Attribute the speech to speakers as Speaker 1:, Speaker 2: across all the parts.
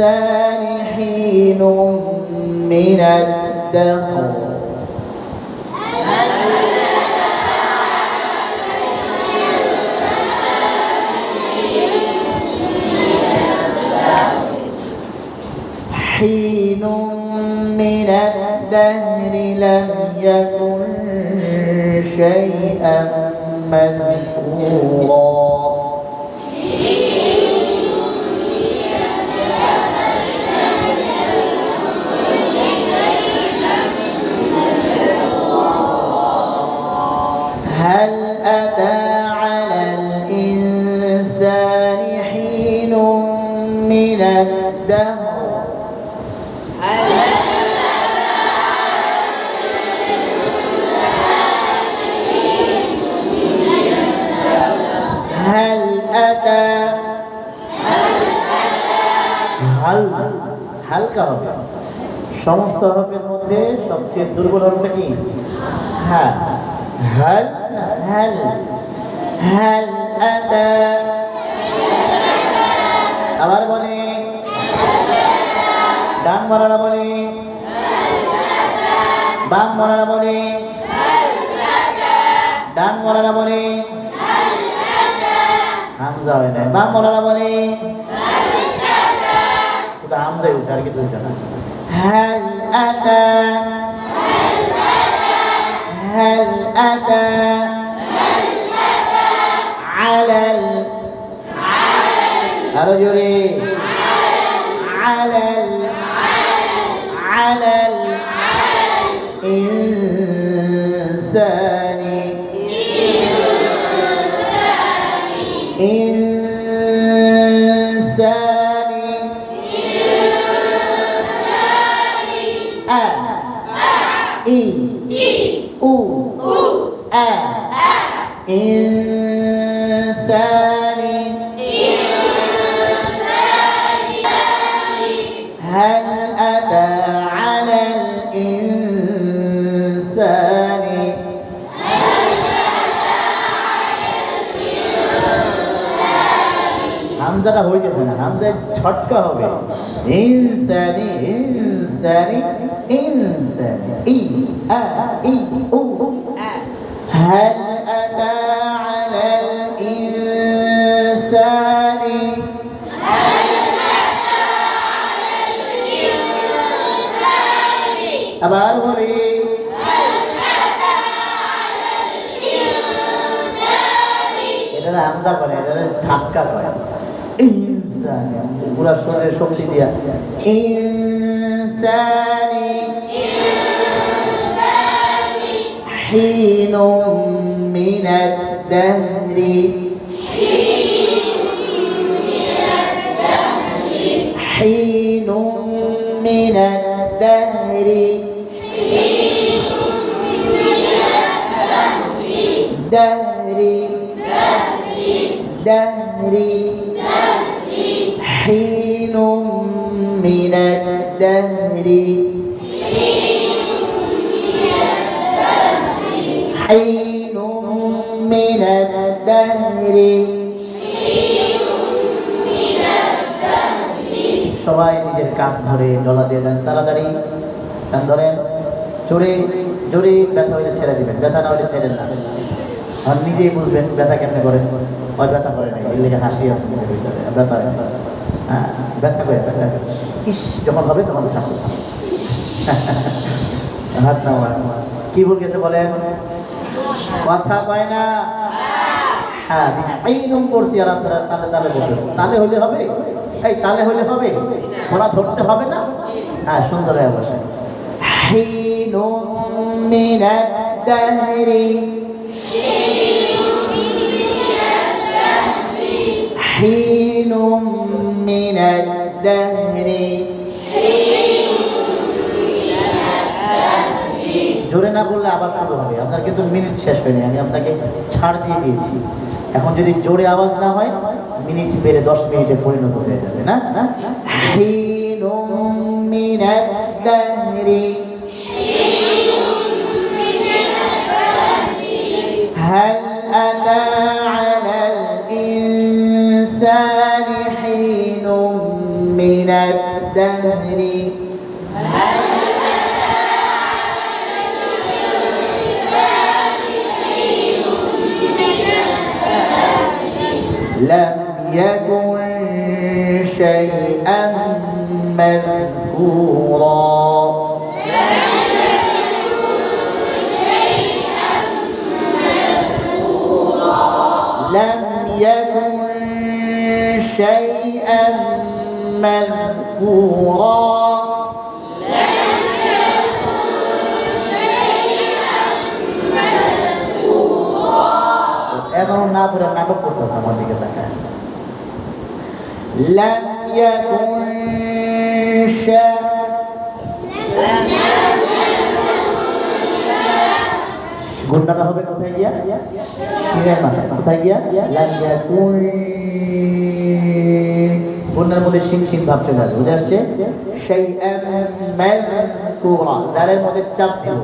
Speaker 1: الإنسان حين من الدهر حين من الدهر لم يكن شيئا مذكورا الدهر هل أتى হাল হালকা হবে সমস্ত হরফের মধ্যে সবচেয়ে দুর্বল হরফটা কি হ্যাঁ হাল হাল হাল আতা আবার বলে ডান মরারা বলে বাম মরারা বলে ডান মরারা বলে হামজা হয় না বাম মরারা বলে শুধু হামজাই হয়েছে আর কিছু হয়েছে না هل أتى هل أتى على ال আরো জোরে أ إي أو أ إنسان هل أتى على الإنسان হামজাটা হইতেছে না হামজায় ছটকা হবে ইনসানি ইনসানি ইনসানি ই আ ই উ هل أتى على الإنسان আবার বলি এটা না হামজা করে এটা না ধাক্কা করে ইনসানি পুরা শরীরের শক্তি দিয়া ইনসানি حين من الدهر. حين من الدهر. دهر. دهر. حين কান ধরে, ডলা দিয়ে দেন, তাড়াতাড়ি। ধরেন, জোরে জোরে ব্যথা হলে ছেড়ে দিবেন, ব্যথা না হলে ছেড়েন না। আর নিজেই বুঝবেন ব্যথা কেমনে করেন। হয় ব্যথা করে নাই, এর লেগে হাসি আছে ভিতরে ব্যথা হয় হ্যাঁ ব্যথা করে ব্যথা করে। ইস, যখন হবে তখন ছাড়ো হাত না কি ভুল গেছে বলেন? কথা কয় না। হ্যাঁ এই করছি আর আপনারা তালে তালে বলতেছেন। তালে হলে হবে? এই তালে হলে হবে? ওরা ধরতে হবে না হ্যাঁ সুন্দর হয়ে বসে حين من الدهر حين من الدهر জোরে না বললে আবার শুরু হবে আপনার কিন্তু মিনিট শেষ হয়নি আমি আপনাকে ছাড় দিয়ে দিয়েছি এখন যদি জোরে আওয়াজ না হয় মিনিট বেড়ে দশ মিনিটে পরিণত হয়ে যাবে না حين من الدهر هل أتى على الإنسان حين من الدهر لم يكن شيئا مذكورا. يكن شيئا مذكورا. এখনো না পড়ে নাটক করতেছে আমার দিকে তাকায় لم يكن شيئا গুন্ডাটা হবে কোথায় গিয়া শিরের মাথায় কোথায় গিয়া লাগিয়া কুই গুন্ডার মধ্যে সিং সিং ভাব চলে আসবে বুঝে আসছে সেই দালের মধ্যে চাপ দিব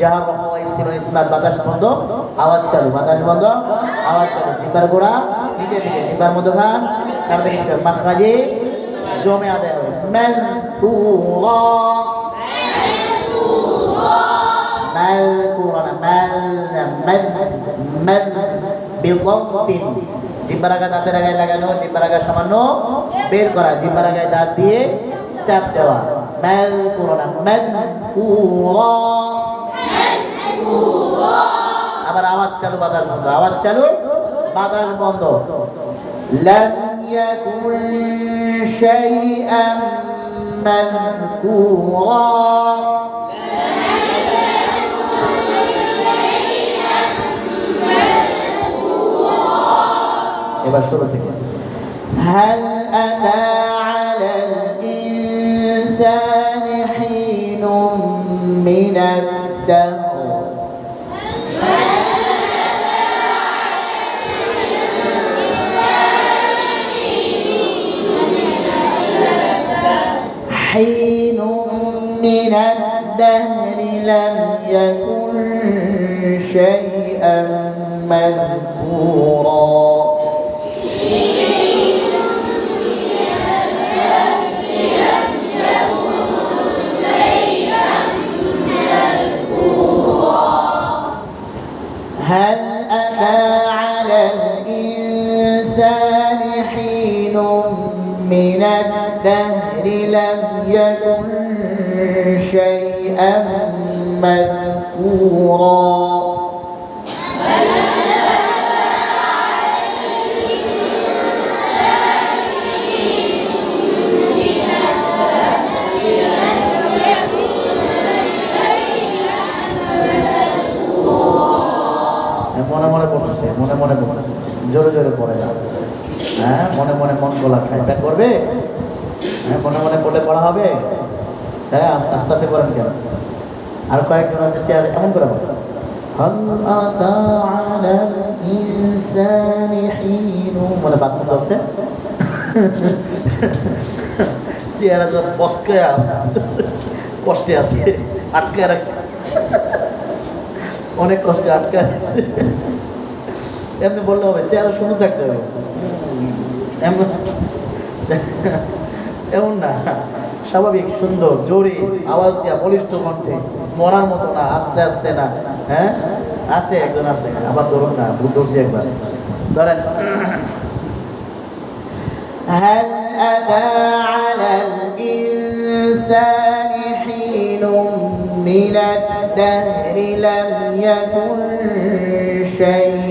Speaker 1: যাহা রহওয়া ইস্তিমার ইসমাত বাতাস বন্ধ আওয়াজ চালু, বাতাস বন্ধ, আওয়াজ চালু। জিম্বার গোড়া নিচে দিকে জিপার মতো খান তার দিকে মাখরাজে জমে আদায় হবে। মেল তু মেল কুরান মেল মেল মেল বিগতিন। জিব্বার আগা দাঁতের আগায় লাগানো, জিব্বার আগা সামান্য বের করা জিম্বার আগায় দাঁত দিয়ে চাপ দেওয়া। মেল কুরান মেল কুরা। আবার আওয়াজ চালু বাতাস বন্ধ আওয়াজ চালু বাতাস বন্ধ لم يكن شيئا مذكورا এবার শুরু থেকে هل أتى على الإنسان حين من الدهر شيئا مذكورا. هل أتى على الإنسان حين من الدهر لم يكن شيئا مذكورا؟ মনে করতেছে জোরে জোরে পড়ে না। হ্যাঁ মনে মনে মন গোলা খায়। এটা করবে? হ্যাঁ মনে মনে পড়লে পড়া হবে? হ্যাঁ আস্তে আস্তে করেন কেন? আর কয়েকজন আছে, চেয়ার এমন করে বলেন। আছে অনেক কষ্টে আটকে আছে এমনি বললে হবে চেহারা সুন্দর থাকতে হবে এমন এমন না স্বাভাবিক সুন্দর জোরে আওয়াজ দিয়া বলিষ্ঠ কণ্ঠে মরার মতো না আস্তে আস্তে না হ্যাঁ আছে একজন আছে আবার ধরুন না ভুল ধরছি একবার ধরেন هل أتى على الإنسان حين من الدهر لم يكن شيئا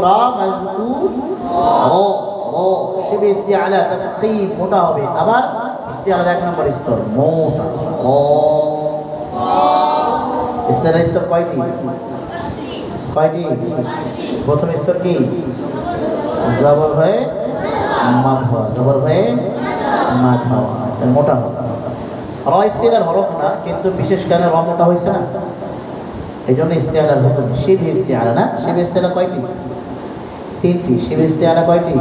Speaker 1: মাযকুরা মাযকুর। ও ও শিবে ইস্তিআলা মোটা হবে। আবার ইস্তিআলা এক নম্বর স্তর, মোটা। ও ইস্তিআলা স্তর কয়টি? কয়টি? প্রথম স্তর কি? জবর হয়ে মাধবা জবর হয়ে মাধবা মোটা হবে। র ইস্তিহার হরফ না, কিন্তু বিশেষ কারণে র মোটা হয়েছে না। এই জন্য ইস্তেহার হুকুম, শিব ইস্তেহারা না? শিব ইস্তেহারা কয়টি? তিনটি শিব ইস্তেহারা কয়টি?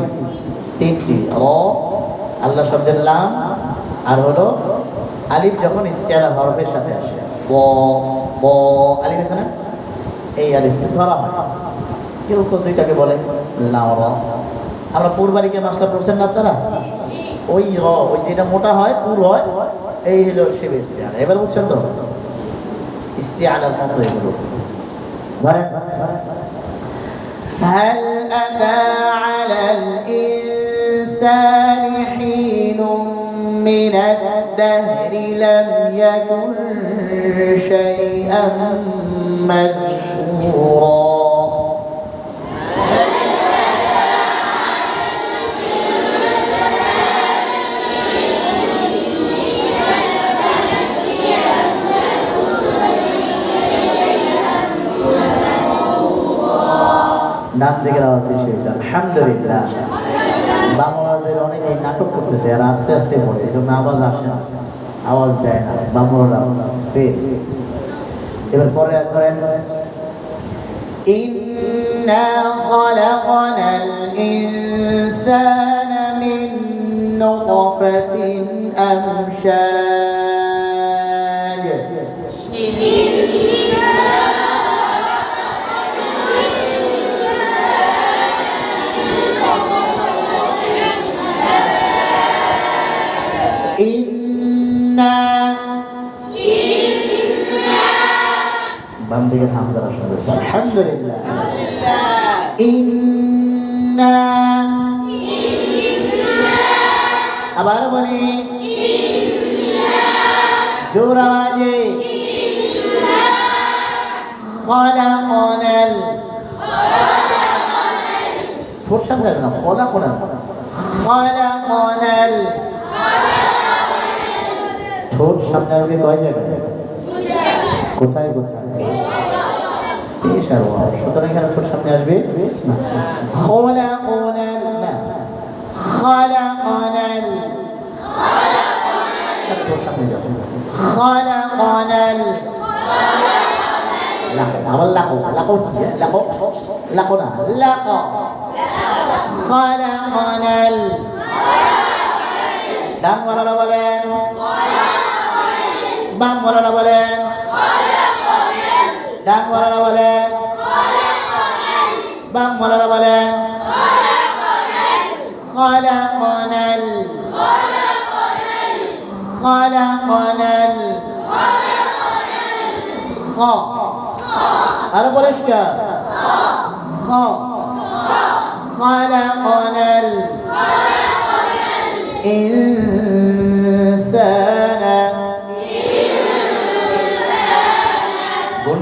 Speaker 1: তিনটি। র আল্লাহ শব্দের লাম আর হলো আলিফ যখন ইস্তেহারা হরফের সাথে আসে। স ব আলিফ আছে না? এই আলিফকে ধরা হয়। কেউ কেউ দুইটাকে বলে লাও র। আমরা পূর্বারিকে মশলা পড়ছেন না আপনারা? ওই র ওই যেটা মোটা হয় পুর হয় এই হলো শিব ইস্তেহারা এবার বুঝছেন তো? ইস্তেআলার মতো এগুলো। ধরেন هل أتى على الإنسان حين من الدهر لم يكن شيئا مذكورا؟ ডান দিকের আওয়াজ বেশি হয়েছে আলহামদুলিল্লাহ বাংলাদেশের অনেকেই নাটক করতেছে আর আস্তে আস্তে পড়ে এই জন্য আওয়াজ আসে না আওয়াজ দেয় না বাংলারা ফের এবার পরে করেন إنا خلقنا الإنسان من نطفة أمشاج ইন্না। বাম দিকে হামজা রসন রয়েছে আলহামদুলিল্লাহ। ইন্না। আবার বলি, জোর আওয়াজে, খলাকনাল। ঠোঁট সামনে না খলাকনাল। খলাকনাল। ঠোঁট সামনে আসবে কয় জায়গায়? কোথায় কোথায়। সুতরাং এখানে ঠোঁট সামনে আসবে না। খলাকনাল লাকো লাকো লাকো লাকো। না, লাকো। খলাকনাল ডান ওয়ালারা বলেন। বাম ওয়ালারা বলেন। ডান ওয়ালারা বলেন। বাম ওয়ালারা বলেন। খলাকনাল খলাকনাল খ আরও পরিষ্কার। খ ইনসানা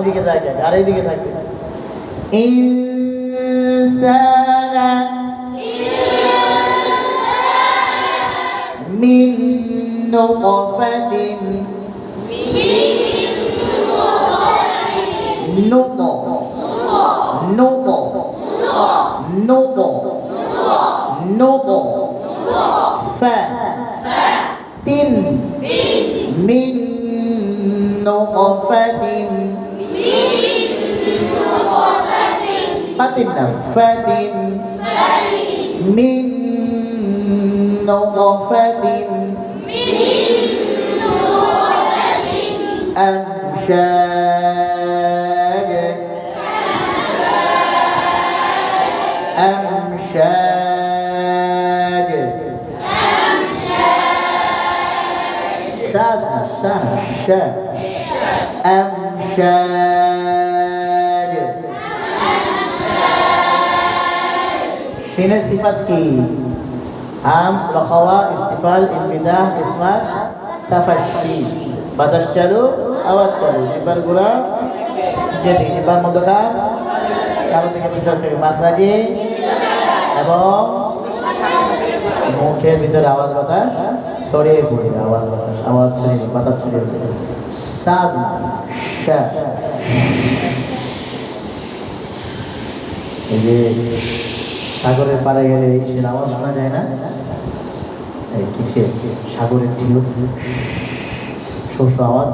Speaker 1: ওই দিকে তাকায়, আর এই দিকে থাকবে। ইনসানা মিন নুতফাতিন মিন নুতফাতিন নুত নুত নুত ফা তিন মিন নুতফাতিন فت من نطفة أمشاج أمشاج سادنا سادنا شا أمشاج সিনের সিফাত কি আমস রখাওয়া ইস্তিফাল ইনবিদা ইসমা তাফাশি বাতাস চালু আওয়াজ চালু এবারগুলা যেদিকে এবার মধ্যকার কারও থেকে ভিতর থেকে মাসরাজি এবং মুখের ভিতরে আওয়াজ বাতাস ছড়িয়ে পড়ে আওয়াজ বাতাস আওয়াজ ছড়িয়ে বাতাস ছড়িয়ে পড়ে সাজ এই যে সাগরের পাড়ে গেলে এই সে আওয়াজ শোনা যায় না এই কিসে সাগরের ঢেউ শস্য আওয়াজ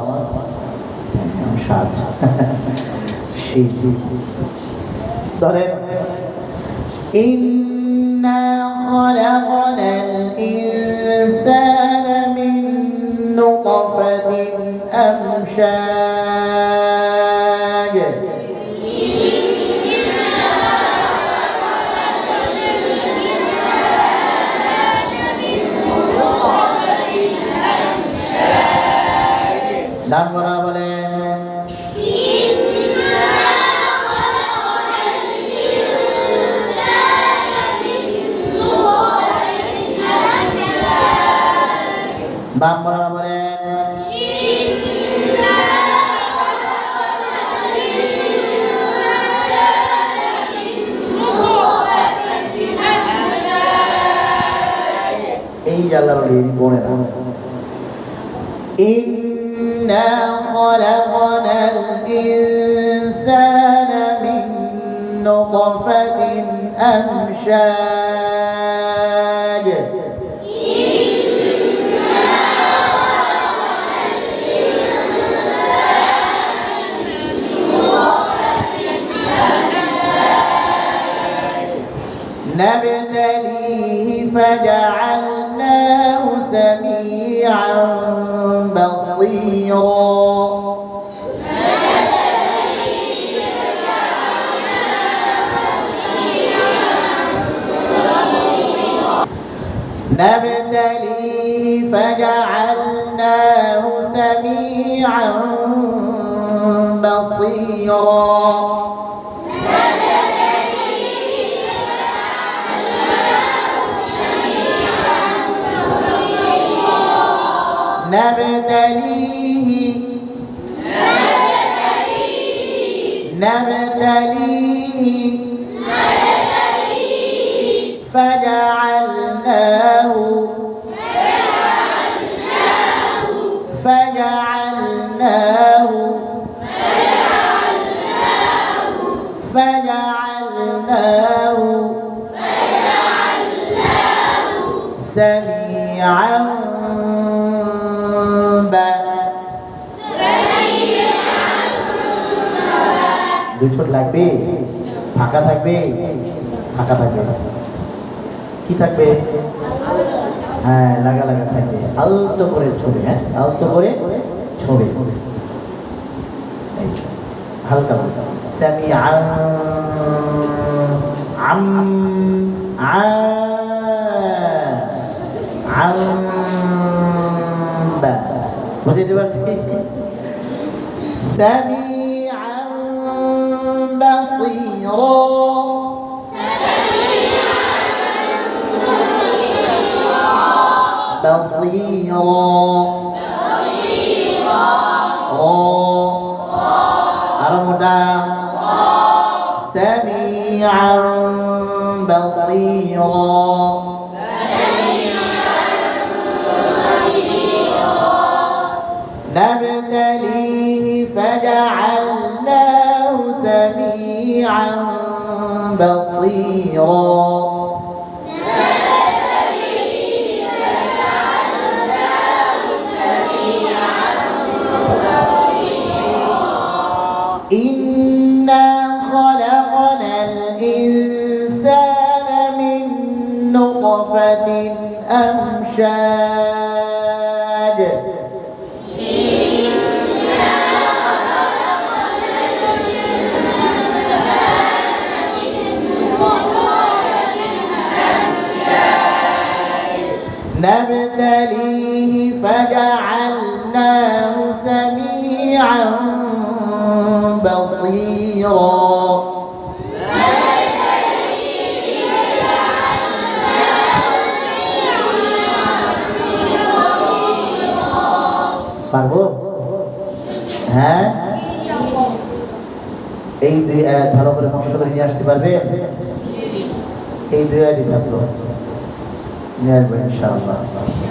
Speaker 1: হ্যাঁ, সাজ শীত ধরেন إنا خلقنا الإنسان من نطفة أمشاج বাম বলা বলেন এই জাল্লার বলে না إنا خلقنا الإنسان من نطفة أمشاج نبتليه فجعلناه سميعا بصيرا. نبتليه فجعلناه سميعا بصيرا. نبتليه বছর লাগবে, ফাঁকা থাকবে ফাঁকা থাকবে। কি থাকবে? হ্যাঁ লাগা লাগা থাকবে। আলতো করে ছবি হ্যাঁ? আলতো করে ছবি। হালকা স্যামি আম আম দিতে পারছি? সামি بصيرا بصيرا را أرمدا سميعا بصيرا بصيرا. نبتليه فجعلناه سميعا بصيرا পারবো হ্যাঁ এই দুই আয়াত ভালো করে মস্ত করে নিয়ে আসতে পারবে এই দুই আয়াতই থাকলো نعم إن شاء الله.